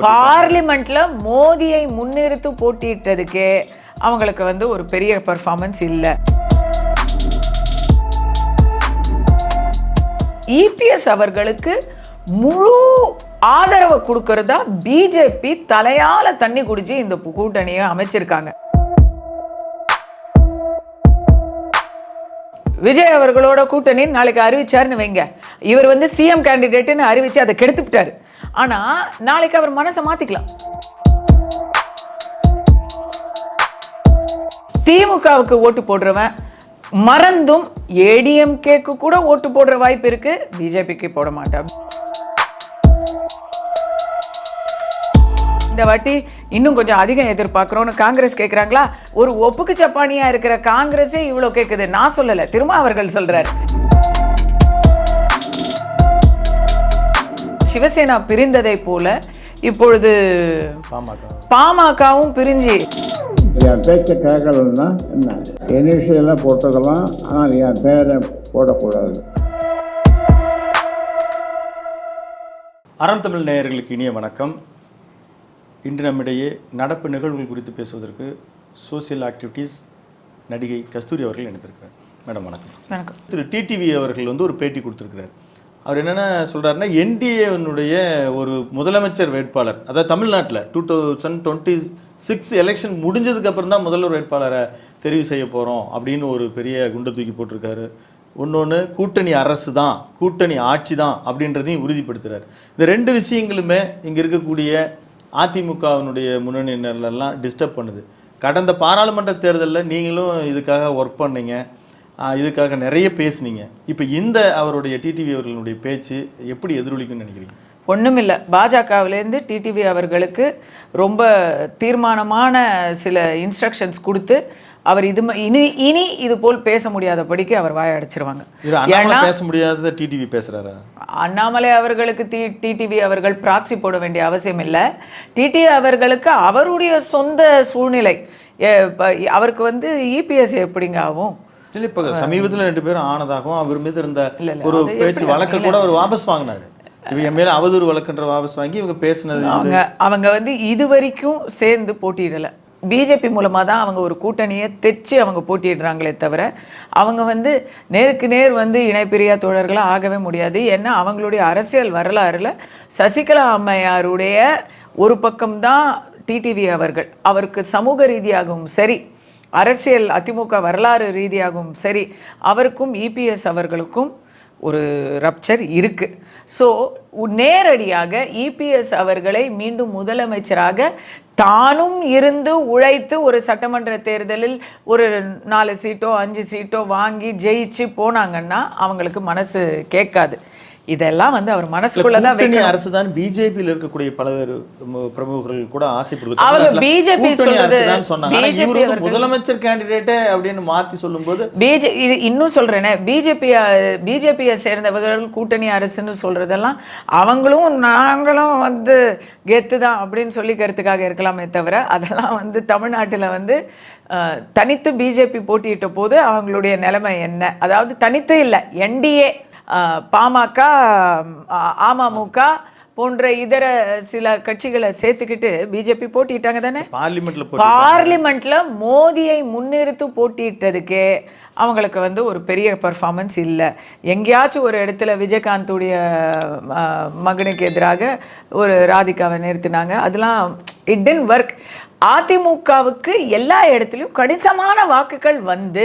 பார்லிமெண்ட்ல மோதியை முன்னிறுத்து போட்டியிட்டதுக்கே அவங்களுக்கு வந்து ஒரு பெரிய பர்ஃபார்மன்ஸ் இல்லை. இபிஎஸ் அவர்களுக்கு முழு ஆதரவை கொடுக்கறதா பிஜேபி தலையால தண்ணி குடிச்சு இந்த கூட்டணியை அமைச்சிருக்காங்க. விஜய் அவர்களோட கூட்டணி நாளைக்கு அறிவிச்சாருன்னு வைங்க. இவர் வந்து சிஎம் கேண்டிடேட்னு அறிவிச்சு அதை கெடுத்துட்டாரு ஆனால் நாளைக்கு அவர் மனசை மாத்திக்கலாம். திமுகவுக்கு ஓட்டு போடுறவன் மறந்தும் ஏடிஎம்கேக்கு கூட ஓட்டு போடுற வாய்ப்பு இருக்கு. பிஜேபிக்கு போட மாட்டான். இந்த வாட்டி இன்னும் கொஞ்சம் அதிகம் எதிர்பார்க்குறோன்னு காங்கிரஸ் கேட்குறாங்களா ஒரு ஒப்புக்கு சப்பானியா இருக்கிற காங்கிரஸே இவ்வளோ கேட்குது நான் சொல்லலை. திரும்ப அவர்கள் சொல்றாரு. சிவசேனா பிரிந்ததை போல இப்பொழுது பாமக. பாமகவும் பிரிஞ்சு. என் பேச்சை கேட்கலன்னா என்ன? இனிஷியலாக போட்டுக்கலாம் ஆனால் என் பேரை போடக்கூடாது. அறம் தமிழ் நேயர்களுக்கு இனிய வணக்கம். இன்று நம்மிடையே நடப்பு நிகழ்வுகள் குறித்து பேசுவதற்கு சோசியல் ஆக்டிவிட்டீஸ் நடிகை கஸ்தூரி அவர்கள் இணைந்திருக்கிறார். மேடம் வணக்கம். வணக்கம். திரு டிடிவி அவர்கள் வந்து ஒரு பேட்டி கொடுத்துருக்கிறார். அவர் என்னென்ன சொல்கிறாருன்னா என்டிஏனுடைய ஒரு முதலமைச்சர் வேட்பாளர் அதாவது தமிழ்நாட்டில் two thousand twenty six election முடிஞ்சதுக்கப்புறம் தான் முதல்வர் வேட்பாளரை தெரிவு செய்ய போகிறோம் அப்படின்னு ஒரு பெரிய குண்டை தூக்கி போட்டிருக்காரு. ஒன்று கூட்டணி அரசு தான் கூட்டணி ஆட்சி தான் அப்படின்றதையும் உறுதிப்படுத்துகிறார் இந்த ரெண்டு விஷயங்களுமே இங்கே இருக்கக்கூடிய அதிமுகவினுடைய முன்னணியினர்லாம் டிஸ்டர்ப் பண்ணுது. கடந்த பாராளுமன்ற தேர்தலில் நீங்களும் இதுக்காக ஒர்க் பண்ணீங்க. இதுக்காக நிறைய பேசுனீங்க. இப்போ இந்த அவருடைய டிடிவி அவர்களுடைய பேச்சு எப்படி எதிரொலிக்கும்னு நினைக்கிறீங்க? ஒண்ணுமில்ல. பாஜகவிலேருந்து டிடிவி அவர்களுக்கு ரொம்ப தீர்மானமான சில இன்ஸ்ட்ரக்ஷன்ஸ் கொடுத்து அவர் இது இனி இனி இது போல் பேச முடியாதபடிக்கு அவர் வாய அடைச்சிருவாங்க. பேச முடியாத டிடிவி பேசுறாரா? அண்ணாமலை அவர்களுக்கு டி டிடிவி அவர்கள் ப்ராக்சி போட வேண்டிய அவசியம் இல்லை டிடிவி அவர்களுக்கு அவருடைய சொந்த சூழ்நிலை அவருக்கு வந்து இபிஎஸ் எப்படிங்க ஆகும்? இல்லை இப்போ சமீபத்தில் ரெண்டு பேரும் ஆனதாகவும் அவர் மீது இருந்த ஒரு பேச்சு வழக்க கூட அவர் வாபஸ் வாங்கினாரு. இவங்க என் மேல அவதூறு வழக்குன்ற வாபஸ் வாங்கி இவங்க பேசுனது அவங்க அவங்க வந்து இது வரைக்கும் சேர்ந்து போட்டியிடலை. பிஜேபி மூலமாக தான் அவங்க ஒரு கூட்டணியை தைச்சு அவங்க போட்டியிடுறாங்களே தவிர அவங்க வந்து நேருக்கு நேர் வந்து இணைப்பிரியா தோழர்களாக ஆகவே முடியாது. ஏன்னா அவங்களுடைய அரசியல் வரலாறுல சசிகலா அம்மையாருடைய ஒரு பக்கம்தான் டிடிவி அவர்கள். அவருக்கு சமூக ரீதியாகவும் சரி அரசியல் அதிமுக வரலாறு ரீதியாகவும் சரி அவருக்கும் இபிஎஸ் அவர்களுக்கும் ஒரு ரப்சர் இருக்குது ஸோ நேரடியாக இபிஎஸ் அவர்களை மீண்டும் முதலமைச்சராக தானும் இருந்து உழைத்து ஒரு சட்டமன்ற தேர்தலில் ஒரு நாலு சீட்டோ அஞ்சு சீட்டோ வாங்கி ஜெயிச்சு போனாங்கன்னா அவங்களுக்கு மனசு கேட்காது. இதெல்லாம் வந்து அவர் மனசுக்குள்ள தான். அரசு தான் பிஜேபியில் இருக்கக்கூடிய பல்வேறு பிரமுகர்கள் கூட ஆசைப்படுவது அவங்க கூட்டணி சொல்றது- முதலமைச்சர் கேண்டிடேட்டே அப்படின்னு மாத்தி சொல்லும்போது பிஜே இது இன்னும் சொல்றேனே பிஜேபி பிஜேபியை சேர்ந்தவர்கள் கூட்டணி அரசுன்னு சொல்றதெல்லாம் அவங்களும் நாங்களும் வந்து கெத்து தான் அப்படின்னு சொல்லிக்கிறதுக்காக இருக்கலாமே தவிர அதெல்லாம் வந்து தமிழ்நாட்டில் வந்து தனித்து பிஜேபி போட்டியிட்ட போது அவங்களுடைய நிலைமை என்ன? அதாவது தனித்து இல்லை என்டிஏ பாமக அமமுக போன்ற இதர சில கட்சிகளை சேர்த்துக்கிட்டு பிஜேபி போட்டிட்டாங்க தானே? பார்லிமெண்ட்ல பார்லிமெண்ட்ல மோதியை முன்னிறுத்து போட்டியிட்டதுக்கே அவங்களுக்கு வந்து ஒரு பெரிய பர்ஃபார்மன்ஸ் இல்லை. எங்கேயாச்சும் ஒரு இடத்துல விஜயகாந்துடைய மகனுக்கு எதிராக ஒரு ராதிகாவை நிறுத்தினாங்க. அதெல்லாம் இட் டென்ட் ஒர்க் அதிமுகவுக்கு எல்லா இடத்துலையும் கணிசமான வாக்குகள் வந்து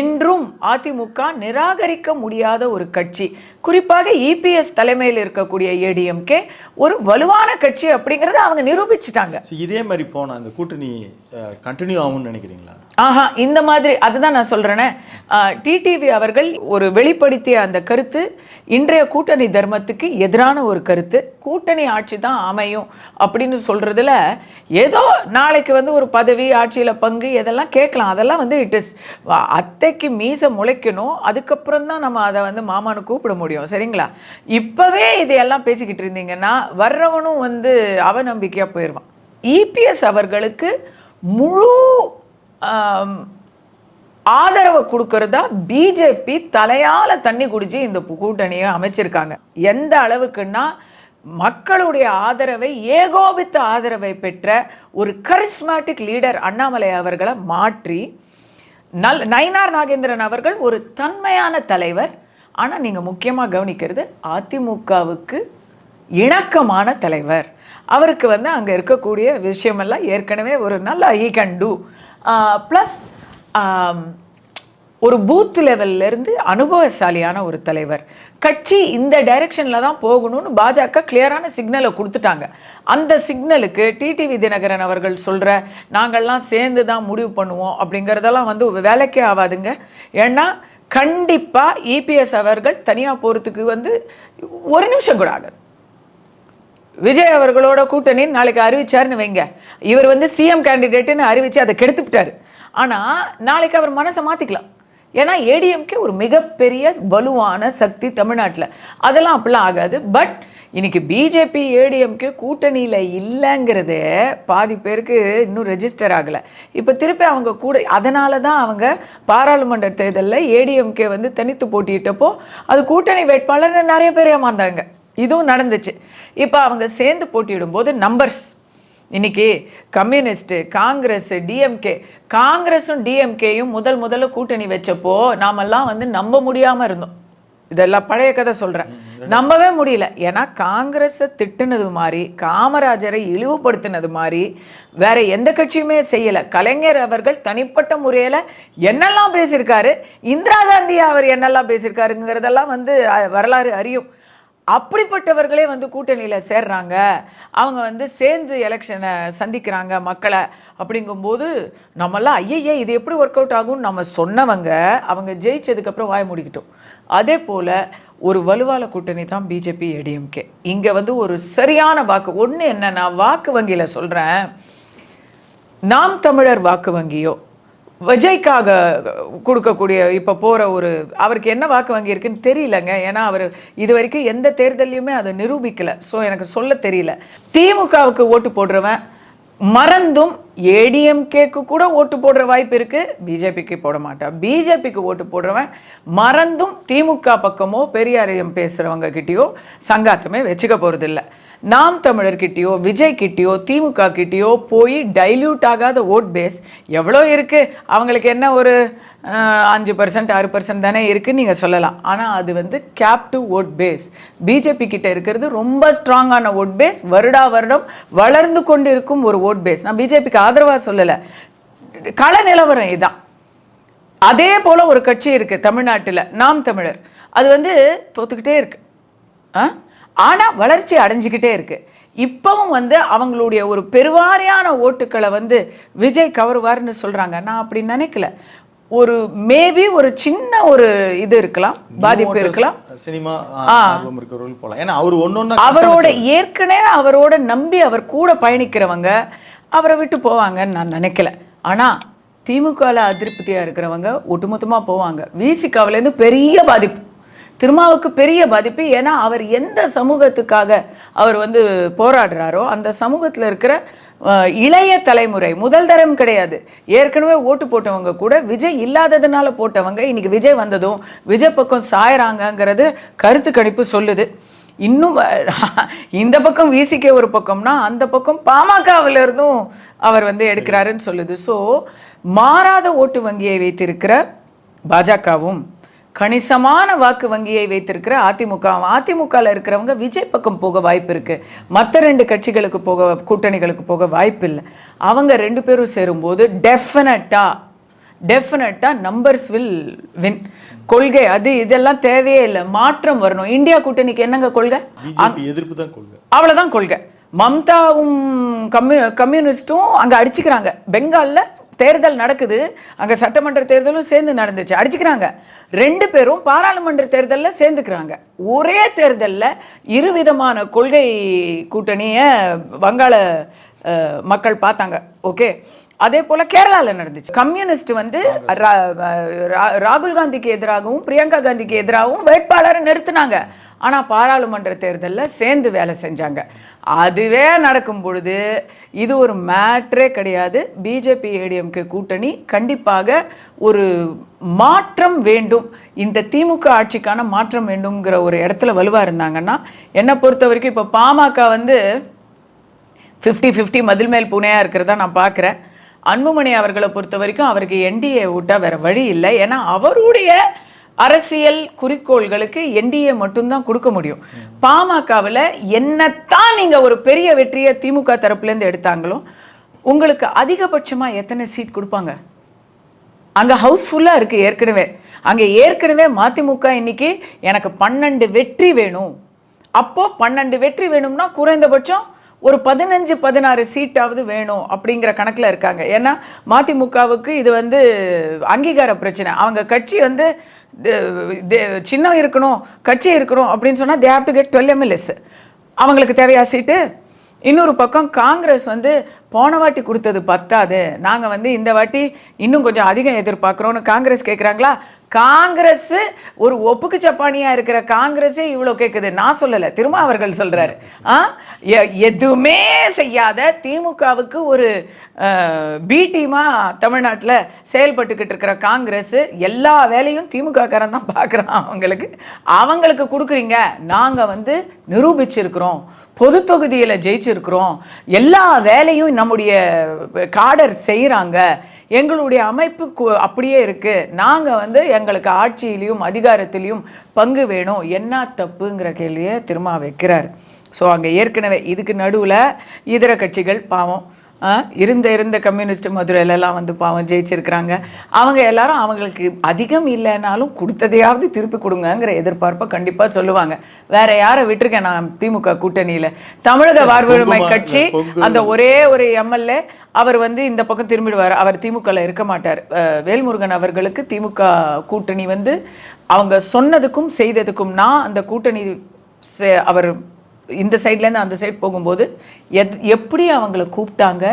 இன்றும் அதிமுக நிராகரிக்க முடியாத ஒரு கட்சி. குறிப்பாக இபிஎஸ் தலைமையில் இருக்கக்கூடிய ஏடிஎம்கே ஒரு வலுவான கட்சி அப்படிங்கிறத அவங்க நிரூபிச்சிட்டாங்க. இதே மாதிரி போன அந்த கூட்டணி கண்டினியூ ஆகும்னு நினைக்கிறீங்களா? ஆஹா இந்த மாதிரி அதுதான் நான் சொல்கிறேனே டிடிவி அவர்கள் ஒரு வெளிப்படுத்திய அந்த கருத்து இன்றைய கூட்டணி தர்மத்துக்கு எதிரான ஒரு கருத்து கூட்டணி ஆட்சி தான் அமையும் அப்படின்னு சொல்கிறதுல ஏதோ நாளைக்கு வந்து ஒரு பதவி ஆட்சியில் பங்கு இதெல்லாம் கேட்கலாம் அதெல்லாம் வந்து இட் இஸ் அத்தைக்கு மீசை முளைக்கணும் அதுக்கப்புறம் தான் நம்ம அதை வந்து மாமானு கூப்பிட முடியும் சரிங்களா? இப்போவே இதையெல்லாம் பேசிக்கிட்டு இருந்தீங்கன்னா வர்றவனும் வந்து அவநம்பிக்கையாக போயிடுவான். இபிஎஸ் அவர்களுக்கு முழு ஆதரவை கொடுக்கறதா பிஜேபி தலையால தண்ணி குடிச்சு இந்த கூட்டணியை அமைச்சிருக்காங்க. எந்த அளவுக்குன்னா மக்களுடைய ஆதரவை ஏகோபித்த ஆதரவை பெற்ற ஒரு கரிஸ்மேட்டிக் லீடர் அண்ணாமலை அவர்களை மாற்றி நல் நயினார் நாகேந்திரன் அவர்கள் ஒரு தன்மையான தலைவர். ஆனால் நீங்கள் முக்கியமாக கவனிக்கிறது அதிமுகவுக்கு இணக்கமான தலைவர். அவருக்கு வந்து அங்கே இருக்கக்கூடிய விஷயமெல்லாம் ஏற்கனவே ஒரு நல்ல ஈ கேன் டூ ப்ளஸ் ஒரு பூத் லெவல்ல இருந்து அனுபவசாலியான ஒரு தலைவர். கட்சி இந்த டைரக்ஷனில் தான் போகணும்னு பாஜக கிளியரான சிக்னலை கொடுத்துட்டாங்க. அந்த சிக்னலுக்கு டிடிவி தினகரன் அவர்கள் சொல்கிற நாங்கள்லாம் சேர்ந்து தான் முடிவு பண்ணுவோம் அப்படிங்கிறதெல்லாம் வந்து வேலைக்கே ஆகாதுங்க. ஏன்னா கண்டிப்பாக இபிஎஸ் அவர்கள் தனியாக போகிறதுக்கு வந்து ஒரு நிமிஷம் கூட ஆகாது. விஜய் அவர்களோட கூட்டணி நாளைக்கு அறிவிச்சாருன்னு வைங்க. இவர் வந்து சிஎம் கேண்டிடேட்டுன்னு அறிவித்து அதை கெடுத்துவிட்டார். ஆனால் நாளைக்கு அவர் மனசை மாற்றிக்கலாம் ஏன்னா ஏடிஎம்கே ஒரு மிகப்பெரிய வலுவான சக்தி தமிழ்நாட்டில். அதெல்லாம் அப்படிலாம் ஆகாது. பட் இன்றைக்கி பிஜேபி ஏடிஎம்கே கூட்டணியில் இல்லைங்கிறதே பாதி பேருக்கு இன்னும் ரெஜிஸ்டர் ஆகலை. இப்போ திருப்பி அவங்க கூட அதனால தான் அவங்க பாராளுமன்ற தேர்தலில் ஏடிஎம்கே வந்து தனித்து போட்டியிட்டப்போ அது கூட்டணி வேட்பாளர் நிறைய பேர் ஏமாந்தாங்க. இதுவும் நடந்துச்சு. இப்போ அவங்க சேர்ந்து போட்டியிடும்போது நம்பர்ஸ் இன்னைக்கு கம்யூனிஸ்ட்டு காங்கிரஸ் டிஎம்கே காங்கிரஸும் டிஎம்கேயும் முதல் முதல்ல கூட்டணி வச்சப்போ நாமெல்லாம் வந்து நம்ப முடியாமல் இருந்தோம். இதெல்லாம் பழைய கதை சொல்கிறேன் நம்பவே முடியல. ஏன்னா காங்கிரஸை திட்டுனது மாதிரி காமராஜரை இழிவுபடுத்தினது மாதிரி வேற எந்த கட்சியுமே செய்யலை. கலைஞர் அவர்கள் தனிப்பட்ட முறையில் என்னெல்லாம் பேசியிருக்காரு இந்திரா காந்தி அவர் என்னெல்லாம் பேசியிருக்காருங்கிறதெல்லாம் வந்து வரலாறு அறியும். அப்படிப்பட்டவர்களே வந்து கூட்டணியில் சேர்றாங்க. அவங்க வந்து சேர்ந்து எலெக்ஷனை சந்திக்கிறாங்க மக்களை. அப்படிங்கும்போது நம்மெல்லாம் ஐயையே இது எப்படி ஒர்க் அவுட் ஆகும்னு நம்ம சொன்னவங்க அவங்க ஜெயிச்சதுக்கப்புறம் வாய முடிக்கிட்டோம். அதே போல் ஒரு வலுவால கூட்டணி தான் பிஜேபி ஏடிஎம்கே இங்கே வந்து ஒரு சரியான வாக்கு ஒன்று என்ன நான் வாக்கு வங்கியில் சொல்கிறேன் நாம் தமிழர் வாக்கு வங்கியோ விஜய்க்காக கொடுக்கக்கூடிய இப்போ போகிற ஒரு அவருக்கு என்ன வாக்கு வங்கி இருக்குன்னு தெரியலங்க. ஏன்னா அவர் இது வரைக்கும் எந்த தேர்தல்லையுமே அதை நிரூபிக்கலை. ஸோ எனக்கு சொல்ல தெரியல. திமுகவுக்கு ஓட்டு போடுறவன் மறந்தும் ஏடிஎம்கேக்கு கூட ஓட்டு போடுற வாய்ப்பு இருக்கு. பிஜேபிக்கு போட மாட்டான். பிஜேபிக்கு ஓட்டு போடுறவன் மறந்தும் திமுக பக்கமோ பெரியாரையும் பேசுகிறவங்க கிட்டேயோ சங்காத்தமே வச்சுக்க போகிறதில்ல நாம் தமிழர்கிட்டயோ விஜய் கிட்டயோ திமுக கிட்டயோ போய் டைல்யூட் ஆகாத ஓட் பேஸ் எவ்வளோ இருக்குது அவங்களுக்கு என்ன ஒரு அஞ்சு பர்சன்ட் ஆறு பர்சன்ட் தானே இருக்குன்னு நீங்கள் சொல்லலாம். ஆனால் அது வந்து gap to vote base BJP கிட்ட இருக்கிறது ரொம்ப ஸ்ட்ராங்கான ஓட் பேஸ் வருடா வருடம் வளர்ந்து கொண்டு இருக்கும் ஒரு ஓட் பேஸ் நான் பிஜேபிக்கு ஆதரவாக சொல்லலை. கள நிலவரம் இதுதான். அதே போல் ஒரு கட்சி இருக்குது தமிழ்நாட்டில். நாம் தமிழர். அது வந்து தோத்துக்கிட்டே இருக்கு. ஆ? ஆனால் வளர்ச்சி அடைஞ்சிக்கிட்டே இருக்கு. இப்பவும் வந்து அவங்களுடைய ஒரு பெருவாரியான ஓட்டுக்களை வந்து விஜய் கவருவார்னு சொல்றாங்க. நான் அப்படி நினைக்கல. ஒரு மேபி ஒரு சின்ன ஒரு இது இருக்கலாம் பாதிப்பு இருக்கலாம். சினிமா போகலாம். ஏன்னா அவர் ஒன்னொன்னா அவரோட ஏற்கனவே அவரோட நம்பி அவர் கூட பயணிக்கிறவங்க அவரை விட்டு போவாங்கன்னு நான் நினைக்கல. ஆனா திமுகவில் அதிருப்தியா இருக்கிறவங்க ஒட்டுமொத்தமா போவாங்க. விசிகாவிலேருந்து பெரிய பாதிப்பு. திருமாவுக்கு பெரிய பாதிப்பு. ஏன்னா அவர் எந்த சமூகத்துக்காக அவர் வந்து போராடுறாரோ அந்த சமூகத்தில் இருக்கிற இளைய தலைமுறை முதல் தரம் கிடையாது. ஏற்கனவே ஓட்டு போட்டவங்க கூட விஜய் இல்லாததுனால போட்டவங்க இன்னைக்கு விஜய் வந்ததும் விஜய் பக்கம் சாயறாங்கங்கிறது கருத்து கணிப்பு சொல்லுது. இன்னும் இந்த பக்கம் விசிகே ஒரு பக்கம்னா அந்த பக்கம் பாமகவில் இருந்தும் அவர் வந்து எடுக்கிறாருன்னு சொல்லுது. ஸோ மாறாத ஓட்டு வங்கியை வைத்திருக்கிற பாஜகவும் கணிசமான வாக்கு வங்கியை வைத்திருக்கிற அதிமுக அதிமுகவில் இருக்கிறவங்க விஜய் பக்கம் போக வாய்ப்பு இருக்கு. மற்ற ரெண்டு கட்சிகளுக்கு போக கூட்டணிகளுக்கு போக வாய்ப்பு இல்லை. அவங்க ரெண்டு பேரும் சேரும்போது டெஃபினட்டா டெஃபினட்டா நம்பர்ஸ் வில் வின் கொள்கை அது இதெல்லாம் தேவையே இல்லை. மாற்றம் வரணும். இந்தியா கூட்டணிக்கு என்னங்க கொள்கை? எதிர்ப்பு தான் கொள்கை. அவ்வளவுதான் கொள்கை. மம்தாவும் கம்யூ கம்யூனிஸ்ட்டும் அங்க அடிச்சுக்கிறாங்க. பெங்கால்ல தேர்தல் நடக்குது அங்கே சட்டமன்ற தேர்தலும் சேர்ந்து நடந்துச்சு. அடிச்சுக்கிறாங்க. ரெண்டு பேரும் பாராளுமன்ற தேர்தலில் சேர்ந்துக்கிறாங்க. ஒரே தேர்தலில் இருவிதமான கொள்கை கூட்டணியை வங்காள மக்கள் பார்த்தாங்க. ஓகே? அதே போல கேரளால நடந்துச்சு. கம்யூனிஸ்ட் வந்து ராகுல் காந்திக்கு எதிராகவும் பிரியங்கா காந்திக்கு எதிராகவும் வேட்பாளரை நிறுத்தினாங்க. ஆனா பாராளுமன்ற தேர்தலில் சேர்ந்து வேலை செஞ்சாங்க. அதுவே நடக்கும் பொழுது இது ஒரு மேட்ரே கிடையாது. பிஜேபி ஏடிஎம்கே கூட்டணி கண்டிப்பாக ஒரு மாற்றம் வேண்டும். இந்த திமுக ஆட்சிக்கான மாற்றம் வேண்டும்ங்கிற ஒரு இடத்துல வலுவா இருந்தாங்கன்னா என்னை பொறுத்த வரைக்கும் இப்போ பாமக வந்து ஃபிஃப்டி ஃபிஃப்டி மதில் மேல் பூனையாக இருக்கிறதா நான் பார்க்குறேன் அன்புமணி அவர்களை பொறுத்த வரைக்கும் அவருக்கு என்டிஏ விட்டா வேற வழி இல்லை. ஏன்னா அவருடைய அரசியல் குறிக்கோள்களுக்கு என்டிஏ மட்டும்தான் கொடுக்க முடியும். பாமகவில் என்னத்தான் நீங்கள் ஒரு பெரிய வெற்றியை திமுக தரப்புலேருந்து எடுத்தாங்களோ உங்களுக்கு அதிகபட்சமாக எத்தனை சீட் கொடுப்பாங்க? அங்கே ஹவுஸ்ஃபுல்லாக இருக்குது ஏற்கனவே. அங்கே ஏற்கனவே மதிமுக இன்னைக்கு எனக்கு பன்னெண்டு வெற்றி வேணும். அப்போ பன்னெண்டு வெற்றி வேணும்னா குறைந்தபட்சம் ஒரு பதினஞ்சு பதினாறு சீட்டாவது வேணும் அப்படிங்கிற கணக்கில் இருக்காங்க. ஏன்னா மதிமுகவுக்கு இது வந்து அங்கீகார பிரச்சனை. அவங்க கட்சி வந்து சின்னம் இருக்கணும் கட்சி இருக்கணும் அப்படின்னு சொன்னால் they have to get twelve MLAs அவங்களுக்கு தேவையா சீட்டு? இன்னொரு பக்கம் காங்கிரஸ் வந்து போன வாட்டி கொடுத்தது பத்தாது. நாங்கள் வந்து இந்த வாட்டி இன்னும் கொஞ்சம் அதிகம் எதிர்பார்க்குறோன்னு காங்கிரஸ் கேட்குறாங்களா காங்கிரஸ் ஒரு ஒப்புக்கு சப்பானியாக இருக்கிற காங்கிரஸே இவ்வளோ கேட்குது நான் சொல்லலை. திரும்ப அவர்கள் சொல்கிறாரு ஆ? எ- எதுவுமே செய்யாத திமுகவுக்கு ஒரு பி டீமாக தமிழ்நாட்டில் செயல்பட்டுக்கிட்டு இருக்கிற காங்கிரஸ் எல்லா வேலையும் திமுகக்காரன் தான் பார்க்குறான் அவங்களுக்கு. அவங்களுக்கு கொடுக்குறீங்க. நாங்கள் வந்து நிரூபிச்சிருக்கிறோம். பொது தொகுதியில் ஜெயிச்சிருக்கிறோம். எல்லா வேலையும் நம்முடைய காடர் செய்கிறாங்க எங்களுடைய அமைப்பு அப்படியே இருக்குது நாங்கள் வந்து எங்களுக்கு ஆட்சியிலையும் அதிகாரத்திலையும் பங்கு வேணும். என்ன தப்புங்கிற கேள்வியை திரும்ப வைக்கிறார். ஸோ அங்கே ஏற்கனவே இதுக்கு நடுவில் இதர கட்சிகள் பாவம். இருந்த இருந்த கம்யூனிஸ்ட் மதுரையிலலாம் வந்து பாவம் ஜெயிச்சிருக்கிறாங்க. அவங்க எல்லாரும் அவங்களுக்கு அதிகம் இல்லைனாலும் கொடுத்ததையாவது திருப்பி கொடுங்கங்கிற எதிர்பார்ப்பை கண்டிப்பாக சொல்லுவாங்க. வேற யாரை விட்டுருக்கேன் நான் திமுக கூட்டணியில்? தமிழக வாழ்வுரிமை கட்சி அந்த ஒரே ஒரு எம்எல்ஏ அவர் வந்து இந்த பக்கம் திரும்பிடுவார். அவர் திமுகவில் இருக்க மாட்டார். அஹ், வேல்முருகன் அவர்களுக்கு திமுக கூட்டணி வந்து அவங்க சொன்னதுக்கும் செய்ததுக்கும் நான் அந்த கூட்டணி அவர் இந்த சைட்லேருந்து அந்த சைடு போகும்போது எத் எப்படி அவங்கள கூப்பிட்டாங்க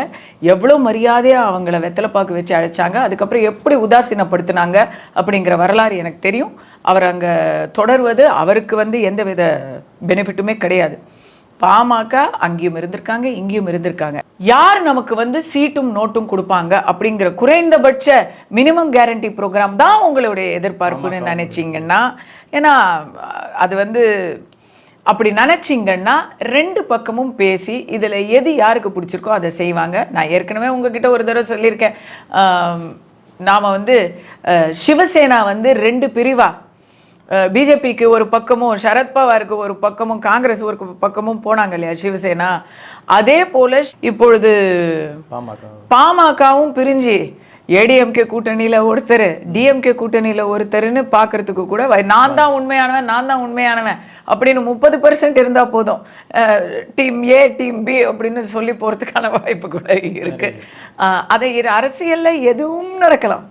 எவ்வளோ மரியாதையாக அவங்கள வெத்தலைப்பாக்கு வச்சு அழைச்சாங்க அதுக்கப்புறம் எப்படி உதாசீனப்படுத்தினாங்க அப்படிங்கிற வரலாறு எனக்கு தெரியும். அவர் அங்கே தொடர்வது அவருக்கு வந்து எந்தவித பெனிஃபிட்டுமே கிடையாது. பாமக அங்கேயும் இருந்திருக்காங்க இங்கேயும் இருந்திருக்காங்க. யார் நமக்கு வந்து சீட்டும் நோட்டும் கொடுப்பாங்க அப்படிங்கிற குறைந்தபட்ச மினிமம் கேரண்டி ப்ரோக்ராம் தான் உங்களுடைய எதிர்பார்ப்புன்னு நினைச்சீங்கன்னா ஏன்னா அது வந்து அப்படி நினச்சிங்கன்னா ரெண்டு பக்கமும் பேசி இதில் எது யாருக்கு பிடிச்சிருக்கோ அதை செய்வாங்க. நான் ஏற்கனவே உங்ககிட்ட ஒரு தடவை சொல்லியிருக்கேன். நாம் வந்து சிவசேனா வந்து ரெண்டு பிரிவா. பிஜேபிக்கு ஒரு பக்கமும் சரத்பவாருக்கு ஒரு பக்கமும் காங்கிரஸ் ஒரு பக்கமும் போனாங்க இல்லையா சிவசேனா? அதே போல இப்பொழுது பாமக. பாமகவும் பிரிஞ்சு ஏடிஎம்கே கூட்டணியில் ஒருத்தர் டிஎம்கே கூட்டணியில் ஒருத்தர்னு பார்க்கறதுக்கு கூட நான் தான் உண்மையானவன் நான் தான் உண்மையானவன் அப்படின்னு முப்பது பர்சன்ட் இருந்தால் போதும். டீம் ஏ டீம் பி அப்படின்னு சொல்லி போகிறதுக்கான வாய்ப்பு கூட இருக்கு. அஹ், அதை அரசியலில் எதுவும் நடக்கலாம்.